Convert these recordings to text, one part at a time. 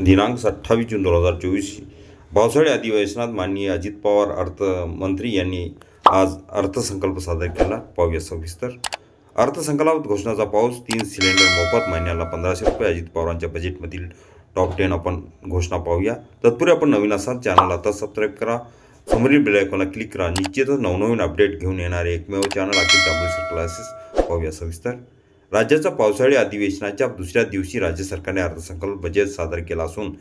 दिनांक अठ्ठावीस जून दोन हजार चोवीस पावसाळी अधिवेशनात माननीय अजित पवार अर्थमंत्री यांनी आज अर्थसंकल्प सादर केला. पाहूया सविस्तर. अर्थसंकल्पात घोषणाचा पाऊस तीन सिलेंडर मोफत महिन्याला पंधराशे रुपये अजित पवारांच्या बजेटमधील टॉप टेन आपण घोषणा पाहूया. तत्पूर्वी आपण नवीन असाल चॅनल आता सबस्क्राईब करा. समोरील बेलायकॉनला क्लिक करा. निश्चितच नवनवीन अपडेट घेऊन येणारे एकमेव चॅनल अखिल तांबुळेश्वर क्लासेस पाहूया सविस्तर. राज्याच्या पावसाळी अधिवेशनाच्या दुसऱ्या दिवशी राज्य सरकारने अर्थसंकल्प बजेट सादर केला असून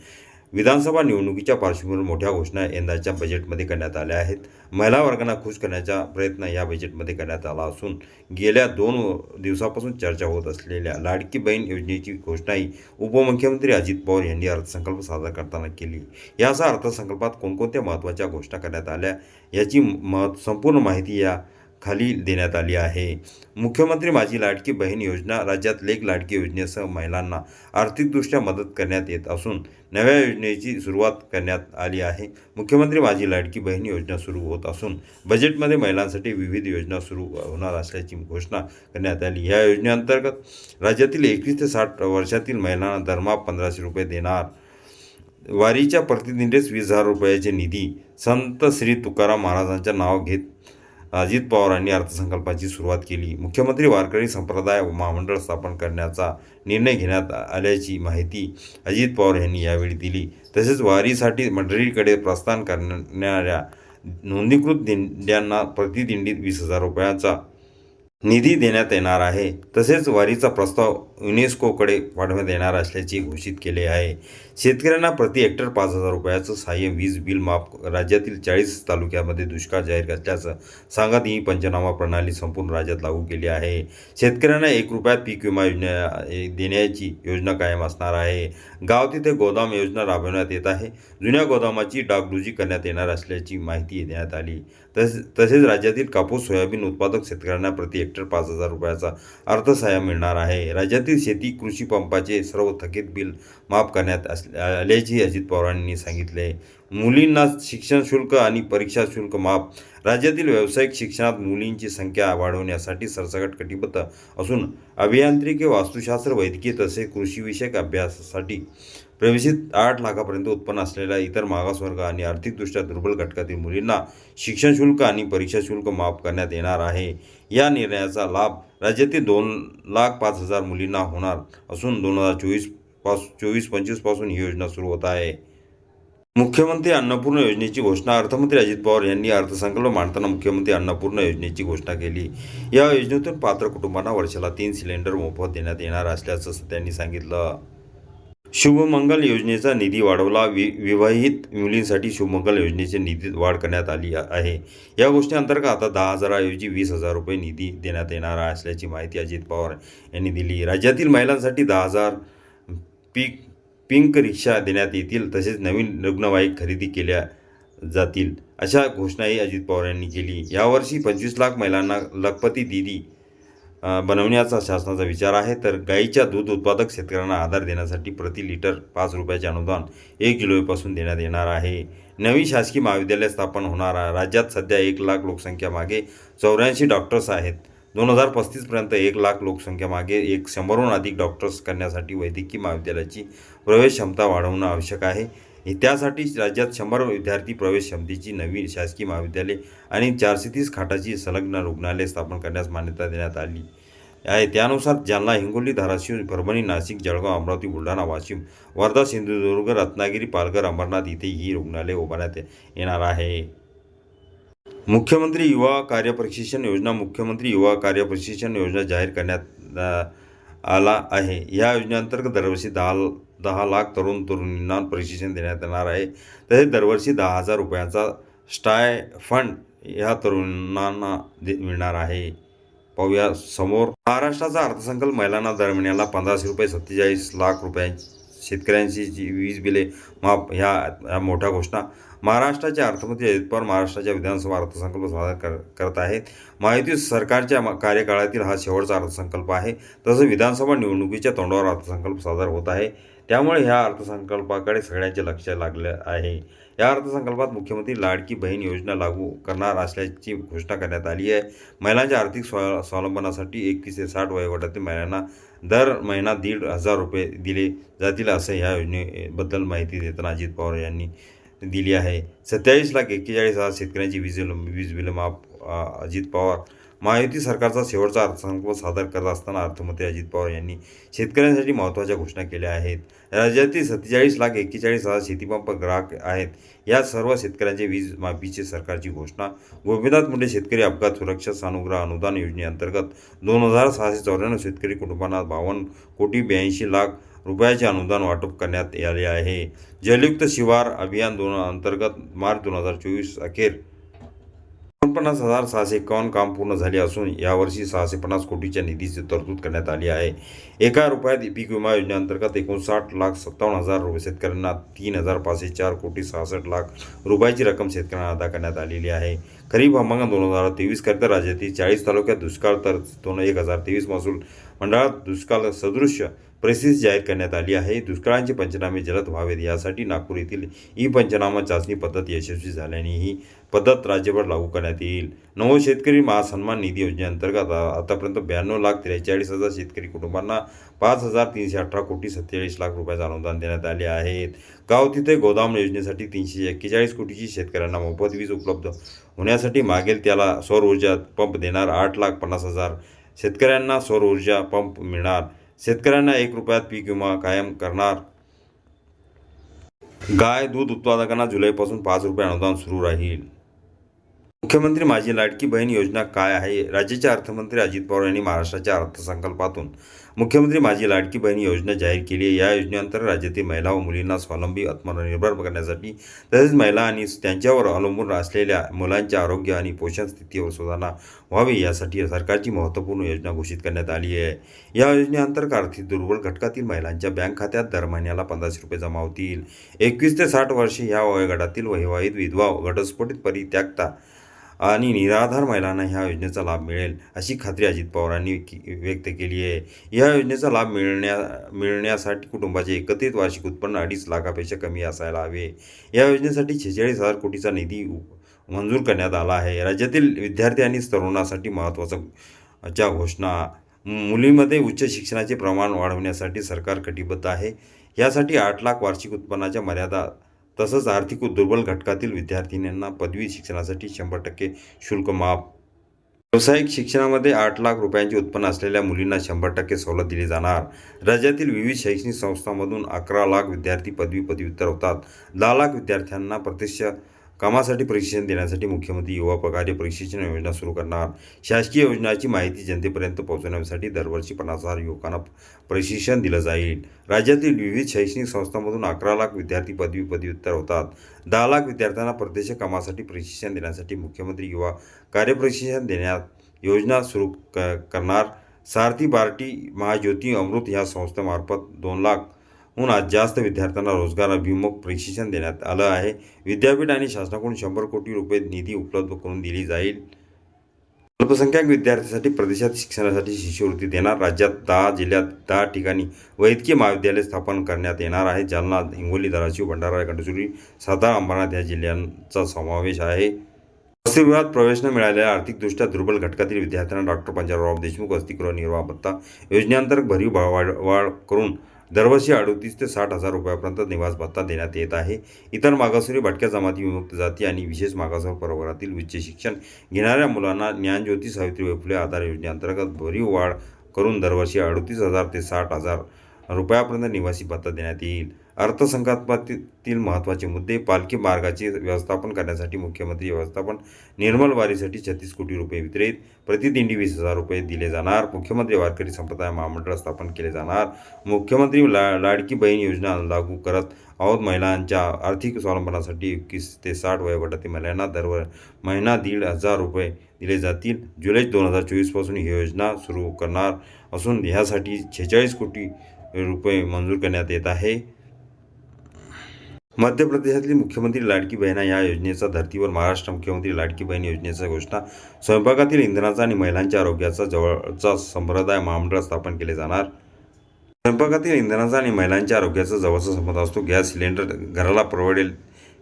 विधानसभा निवडणुकीच्या पार्श्वभूमीवर मोठ्या घोषणा यंदाच्या बजेटमध्ये करण्यात आल्या आहेत. महिला वर्गांना खुश करण्याचा प्रयत्न या बजेटमध्ये करण्यात आला असून गेल्या दोन दिवसापासून चर्चा होत असलेल्या लाडकी बहीण योजनेची घोषणाही उपमुख्यमंत्री अजित पवार यांनी अर्थसंकल्प सादर करताना केली. यासह अर्थसंकल्पात कोणकोणत्या महत्त्वाच्या घोषणा करण्यात आल्या याची मह संपूर्ण माहिती या खाली देण्यात आली आहे. मुख्यमंत्री माझी लाडकी बहीण योजना राज्यात लेख लाडकी योजनेसह महिलांना आर्थिकदृष्ट्या मदत करण्यात येत असून नव्या योजनेची सुरुवात करण्यात आली आहे. मुख्यमंत्री माझी लाडकी बहीण योजना सुरू होत असून बजेटमध्ये महिलांसाठी विविध योजना सुरू होणार असल्याची घोषणा करण्यात आली. या योजनेअंतर्गत राज्यातील एकवीस ते साठ वर्षातील महिलांना दरमहा पंधराशे रुपये देणार वारीच्या प्रतिनिधीस वीस हजार रुपयाचे निधी संत श्री तुकाराम महाराजांच्या नाव घेत अजित पवारांनी अर्थसंकल्पाची सुरुवात केली. मुख्यमंत्री वारकरी संप्रदाय महामंडळ स्थापन करण्याचा निर्णय घेण्यात आल्याची माहिती अजित पवार यांनी यावेळी दिली. तसेच वारीसाठी मंडळीकडे प्रस्थान करणाऱ्या नोंदणीकृत दिंड्यांना प्रतिदिंडीत वीस हजार रुपयाचा निधी देण्यात येणार आहे. तसेच वारीचा प्रस्ताव युनेस्कोकडे पाठवण्यात येणार असल्याचे घोषित केले आहे. शेतकऱ्यांना प्रति हेक्टर पाच हजार रुपयाचं सहाय्य वीज बिल माफ राज्यातील चाळीस तालुक्यामध्ये दुष्काळ जाहीर असल्याचं सांगत ही पंचनामा प्रणाली संपूर्ण राज्यात लागू केली आहे. शेतकऱ्यांना एक रुपयात पीक विमा योजना देण्याची योजना कायम असणार आहे. गाव तिथे गोदाम योजना राबवण्यात येत आहे. जुन्या गोदामाची डागडुजी करण्यात येणार असल्याची माहिती देण्यात आली. तसे तसेच राज्यातील कापूस सोयाबीन उत्पादक शेतकऱ्यांना प्रति हेक्टर पाच हजार रुपयाचा अर्थसहाय्य मिळणार आहे. राज्यातील शेती कृषी पंपाचे सर्व थकीत बिल माफ करण्यात अस आल्याचे अजित पवारांनी सांगितले. मुलींना शिक्षण शुल्क आणि परीक्षा शुल्क माफ. राज्यातील व्यावसायिक शिक्षणात मुलींची संख्या वाढवण्यासाठी सरसकट कटिबद्ध असून अभियांत्रिकी वास्तुशास्त्र वैद्यकीय तसेच कृषीविषयक अभ्यासासाठी प्रवेशित आठ लाखापर्यंत उत्पन्न असलेल्या इतर मागासवर्ग आणि आर्थिकदृष्ट्या दुर्बल घटकातील मुलींना शिक्षण शुल्क आणि परीक्षा शुल्क माफ करण्यात येणार आहे. या निर्णयाचा लाभ राज्यातील दोन लाख पाच हजार मुलींना होणार असून दोन हजार चोवीस पास चोवीस पंचवीसपासून ही योजना सुरू होत आहे. मुख्यमंत्री अन्नपूर्ण योजनेची घोषणा अर्थमंत्री अजित पवार यांनी अर्थसंकल्प मांडताना मुख्यमंत्री अन्नपूर्ण योजनेची घोषणा केली. या योजनेतून पात्र कुटुंबांना वर्षाला तीन सिलेंडर मोफत देण्यात येणार असल्याचं त्यांनी सांगितलं. शुभमंगल योजनेचा निधी वाढवला. वि विवाहित मुलींसाठी शुभमंगल योजनेचे निधीत वाढ करण्यात आली आहे. या गोष्टी अंतर्गत आता दहा हजाराऐवजी वीस हजार रुपये निधी देण्यात येणार असल्याची माहिती अजित पवार यांनी दिली. राज्यातील महिलांसाठी दहा हजार पीक पिंक रिक्षा देण्यात येतील तसेच नवीन रुग्णवाहिक खरेदी केल्या जातील अशा घोषणाही अजित पवार यांनी केली. यावर्षी पंचवीस लाख महिलांना लखपती दिदी बनवण्याचा शासनाचा विचार आहे तर गाईच्या दूध उत्पादक शेतकऱ्यांना आधार देण्यासाठी प्रति लिटर पाच रुपयाचे अनुदान एक किलोपासून देण्यात येणार आहे. नवी शासकीय महाविद्यालय स्थापन होणार आहे राज्यात सध्या एक लाख लोकसंख्या मागे चौऱ्याऐंशी डॉक्टर्स आहेत. दोन हजार पस्तीसपर्यंत एक लाख लोकसंख्या मागे एक शंभरहून अधिक डॉक्टर्स करण्यासाठी वैद्यकीय महाविद्यालयाची प्रवेश क्षमता वाढवणं आवश्यक आहे. त्यासाठी राज्यात शंभर विद्यार्थी प्रवेश क्षमतेची नवीन शासकीय महाविद्यालय आणि चारशे तीस खाटाची संलग्न रुग्णालय स्थापन करण्यास मान्यता देण्यात आली आहे. त्यानुसार जालना हिंगोली धाराशिव परभणी नाशिक जळगाव अमरावती बुलढाणा वाशिम वर्धा सिंधुदुर्ग रत्नागिरी पालघर अंबरनाथ इथे ही रुग्णालय उभारण्यात येणार आहे. मुख्यमंत्री युवा कार्य प्रशिक्षण योजना मुख्यमंत्री युवा कार्य प्रशिक्षण योजना जाहीर करण्यात आला आहे. या योजनेअंतर्गत दरवर्षी दहा दहा लाख तरुण तरुणींना प्रशिक्षण देण्यात येणार आहे. तसेच दरवर्षी दहा हजार रुपयांचा स्टाय फंड ह्या तरुणांना दे मिळणार आहे. पाहूया समोर. महाराष्ट्राचा अर्थसंकल्प महिलांना दर महिन्याला पंधराशे रुपये सत्तेचाळीस लाख रुपये शेतकऱ्यांची जी वीज बिले माफ ह्या ह्या मोठ्या घोषणा महाराष्ट्राचे अर्थमंत्री अजित पवार महाराष्ट्राच्या विधानसभा अर्थसंकल्प सादर कर करत आहेत. माहिती सरकारच्या कार्यकाळातील हा शेवटचा अर्थसंकल्प आहे. तसं विधानसभा निवडणुकीच्या तोंडावर अर्थसंकल्प सादर होत आहे. त्यामुळे ह्या अर्थसंकल्पाकडे सगळ्यांचे लक्ष लागलं आहे. या अर्थसंकल्पात मुख्यमंत्री लाडकी बहीण योजना लागू करणार असल्याची घोषणा करण्यात आली आहे. महिलांच्या आर्थिक स्वा स्वावलंबनासाठी एकवीस ते साठ वयोगटातील महिलांना दर महिना दीड हजार रुपये दिले जातील असं ह्या योजनेबद्दल माहिती देताना अजित पवार यांनी दिली आहे. सत्तावीस लाख एक्केचाळीस हजार शेतकऱ्यांची वीज बिल वीज बिल माफ अजित पवार महायुती सरकारचा शेवटचा अर्थसंकल्प सादर करत असताना अर्थमंत्री अजित पवार यांनी शेतकऱ्यांसाठी महत्त्वाच्या घोषणा केल्या आहेत. राज्यातील सत्तेचाळीस लाख एक्केचाळीस हजार शेतीपंप ग्राहक आहेत. या सर्व शेतकऱ्यांचे वीज माफीची सरकारची घोषणा. गोपीनाथ मुंडे शेतकरी अपघात सुरक्षा सानुग्रह अनुदान योजनेअंतर्गत दोन हजार सहाशे चौऱ्याण्णव शेतकरी कुटुंबांना बावन्न कोटी ब्याऐंशी लाख रुपयाचे अनुदान वाटप करण्यात आले आहे. जलयुक्त शिवार अभियान दोन अंतर्गत मार्च दोन हजार चोवीस अखेर एकोणपन्नास हजार सहाशे एकावन्न काम पूर्ण झाले असून यावर्षी सहाशे पन्नास कोटीच्या निधीची तरतूद करण्यात आली आहे. एका रुपयात पीक विमा योजनेअंतर्गत एकोणसाठ लाख सत्तावन्न हजार रुपये शेतकऱ्यांना तीन हजार पाचशे चार कोटी सहासष्ट लाख रुपयाची रक्कम शेतकऱ्यांना अदा करण्यात आलेली आहे. खरीप हंगाम दोन हजार तेवीसकरिता राज्यातील चाळीस तालुक्यात दुष्काळ तर दोन एक हजार तेवीस महसूल मंडळात दुष्काळ सदृश्य परिस्थिती जाहीर करण्यात आली आहे. दुष्काळांचे पंचनामे जलद व्हावेत यासाठी नागपूर येथील ई पंचनामा चाचणी पद्धत यशस्वी झाल्याने ही पद्धत राज्यभर लागू करण्यात येईल. नवो शेतकरी महासन्मान निधी योजनेअंतर्गत आतापर्यंत ब्याण्णव लाख त्रेचाळीस हजार शेतकरी कुटुंबांना पाच हजार तीनशे अठरा कोटी सत्तेचाळीस लाख रुपयाचं अनुदान देण्यात आले आहेत. गाव तिथे गोदाम योजनेसाठी तीनशे एक्केचाळीस कोटीची शेतकऱ्यांना मोफत वीज उपलब्ध होण्यासाठी मागेल त्याला सौर ऊर्जा पंप देणार आठ लाख पन्नास हजार शेतकऱ्यांना सौर ऊर्जा पंप मिळणार. शेतकऱ्यांना एक रुपयात पीक विमा कायम करणार. गाय दूध उत्पादकांना जुलैपासून पाच रुपये अनुदान सुरू राहील. मुख्यमंत्री माझी लाडकी बहीण योजना काय आहे? राज्याचे अर्थमंत्री अजित पवार यांनी महाराष्ट्राच्या अर्थसंकल्पातून मुख्यमंत्री माझी लाडकी बहीण योजना जाहीर केली आहे. या योजनेअंतर्गत राज्यातील महिला व मुलींना स्वावलंबी आत्मनिर्भर करण्यासाठी तसेच महिला आणि त्यांच्यावर अवलंबून असलेल्या मुलांच्या आरोग्य आणि पोषण स्थितीवर सुधारणा व्हावी यासाठी सरकारची महत्त्वपूर्ण योजना घोषित करण्यात आली आहे. या योजनेअंतर्गत आर्थिक दुर्बल घटकातील महिलांच्या बँक खात्यात दर महिन्याला पंधराशे रुपये जमा होतील. एकवीस ते साठ वर्षे ह्या वयोगटातील वैवाहित विधवा घटस्फोटित परित्यागता आणि निराधार महिलांना ह्या योजनेचा लाभ मिळेल अशी खात्री अजित पवारांनी व्यक्त केली आहे. या योजनेचा लाभ मिळण्या मिळण्यासाठी कुटुंबाचे एकत्रित वार्षिक उत्पन्न अडीच लाखापेक्षा कमी असायला हवे. या योजनेसाठी छेचाळीस हजार कोटीचा निधी मंजूर करण्यात आला आहे. राज्यातील विद्यार्थी आणि तरुणासाठी महत्त्वाचा च्या घोषणा मुलींमध्ये उच्च शिक्षणाचे प्रमाण वाढवण्यासाठी सरकार कटिबद्ध आहे. यासाठी आठ लाख वार्षिक उत्पन्नाच्या मर्यादा तसंच आर्थिक दुर्बल घटकातील विद्यार्थिनींना पदवी शिक्षणासाठी शंभर टक्के शुल्क माफ. व्यावसायिक शिक्षणामध्ये आठ लाख रुपयांचे उत्पन्न असलेल्या मुलींना शंभर टक्के सवलत दिली जाणार. राज्यातील विविध शैक्षणिक संस्थांमधून अकरा लाख विद्यार्थी पदवी पदव्युत्तर होतात. दहा लाख विद्यार्थ्यांना प्रत्यक्ष कामासाठी प्रशिक्षण देण्यासाठी मुख्यमंत्री युवा पगारी प्रशिक्षण योजना सुरू करणार. शासकीय योजनाची माहिती जनतेपर्यंत पोहोचवण्यासाठी दरवर्षी पन्नास हजार युवकांना प्रशिक्षण दिलं जाईल. राज्यातील विविध शैक्षणिक संस्थांमधून अकरा लाख विद्यार्थी पदवी पदव्युत्तर होतात. दहा लाख विद्यार्थ्यांना प्रत्यक्ष कामासाठी प्रशिक्षण देण्यासाठी मुख्यमंत्री युवा कार्यप्रशिक्षण देण्यात योजना सुरू क करणार. सारथी बार्टी महाज्योती अमृत ह्या संस्थेमार्फत दोन लाख म्हणून आज जास्त विद्यार्थ्यांना रोजगार अभिमुख प्रशिक्षण देण्यात आलं आहे. विद्यापीठ आणि शासनाकडून शंभर कोटी रुपये निधी उपलब्ध करून दिली जाईल. अल्पसंख्याक विद्यार्थ्यांसाठी प्रदेशात शिक्षणासाठी शिष्यवृत्ती देणार राज्यात दहा जिल्ह्यात दहा ठिकाणी वैद्यकीय महाविद्यालय स्थापन करण्यात येणार आहे. जालना हिंगोली धाराशिव भंडारा गडचिरोली सातारा अंबरनाथ या जिल्ह्यांचा समावेश आहे. वसतिगृहात प्रवेश न मिळालेल्या आर्थिकदृष्ट्या दुर्बल घटकातील विद्यार्थ्यांना डॉक्टर पंजाबराव देशमुख वसतिगृह निर्वाह भत्ता योजनेअंतर्गत भरीव वाढ करून दरवर्षी अडतीस ते साठ हजार रुपयापर्यंत निवास भत्ता देण्यात येत आहे. इतर मागासवर्गीय भटक्या जमाती विमुक्त जाती आणि विशेष मागासवर प्रवर्गातील उच्च शिक्षण घेणाऱ्या मुलांना ज्ञानज्योती सावित्रीबाई फुले आधार योजनेअंतर्गत भरीव वाढ करून दरवर्षी अडतीस हजार ते साठ हजार रुपयापर्यंत निवासी भत्ता देण्यात येईल. अर्थसंकल्पातील महत्त्वाचे मुद्दे पालखी मार्गाचे व्यवस्थापन करण्यासाठी मुख्यमंत्री व्यवस्थापन निर्मल वारीसाठी छत्तीस कोटी रुपये वितरित प्रतिदिंडी वीस हजार रुपये दिले जाणार. मुख्यमंत्री वारकरी संप्रदाय महामंडळ स्थापन केले जाणार. मुख्यमंत्री ला लाडकी बहीण योजना लागू करत आहोत. महिलांच्या आर्थिक स्वावलंबनासाठी एकवीस ते साठ वयोगटातील महिलांना दरवर महिना दीड हजार रुपये दिले जातील. जुलै दोन हजार चोवीसपासून ही योजना सुरू करणार असून ह्यासाठी छेचाळीस कोटी रुपये मंजूर करण्यात येत आहे. मध्य प्रदेशातील मुख्यमंत्री लाडकी बहिणा या योजनेचा धर्तीवर महाराष्ट्र मुख्यमंत्री लाडकी बहीण योजनेचा घोषणा स्वयंपाकातील इंधनाचा आणि महिलांच्या आरोग्याचा जवळचा संप्रदाय महामंडळ स्थापन केले जाणार. स्वयंपाकातील इंधनाचा आणि महिलांच्या आरोग्याचा जवळचा संबंध असतो. गॅस सिलेंडर घराला परवडेल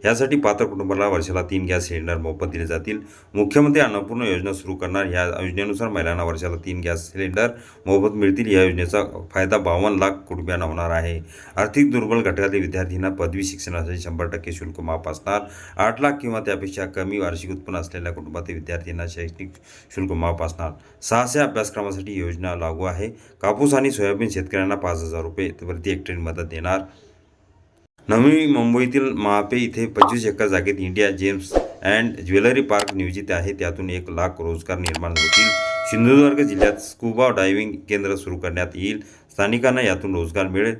यासाठी पात्र कुटुंबाला वर्षाला तीन गॅस सिलेंडर मोफत दिले जातील. मुख्यमंत्री अन्नपूर्ण योजना सुरू करणार. या योजनेनुसार महिलांना वर्षाला तीन गॅस सिलेंडर मोफत मिळतील. या योजनेचा फायदा बावन्न लाख कुटुंबियांना होणार आहे. आर्थिक दुर्बल घटकातील विद्यार्थ्यांना पदवी शिक्षणासाठी शंभर टक्के शुल्क माफ असणार. आठ लाख किंवा त्यापेक्षा कमी वार्षिक उत्पन्न असलेल्या कुटुंबातील विद्यार्थ्यांना शैक्षणिक शुल्क माफ असणार. सहाशे अभ्यासक्रमासाठी योजना लागू आहे. कापूस आणि सोयाबीन शेतकऱ्यांना पाच हजार रुपये प्रति हेक्टरी मदत देणार. नवी मुंबईतील महापे इथे पंचवीस एकर जागेत India gems and jewellery park नियोजित आहे. त्यातून एक लाख रोजगार निर्माण होतील. सिंधुदुर्ग जिल्ह्यात स्कुबा डायव्हिंग केंद्र सुरू करण्यात येईल. स्थानिकांना यातून रोजगार मिळेल.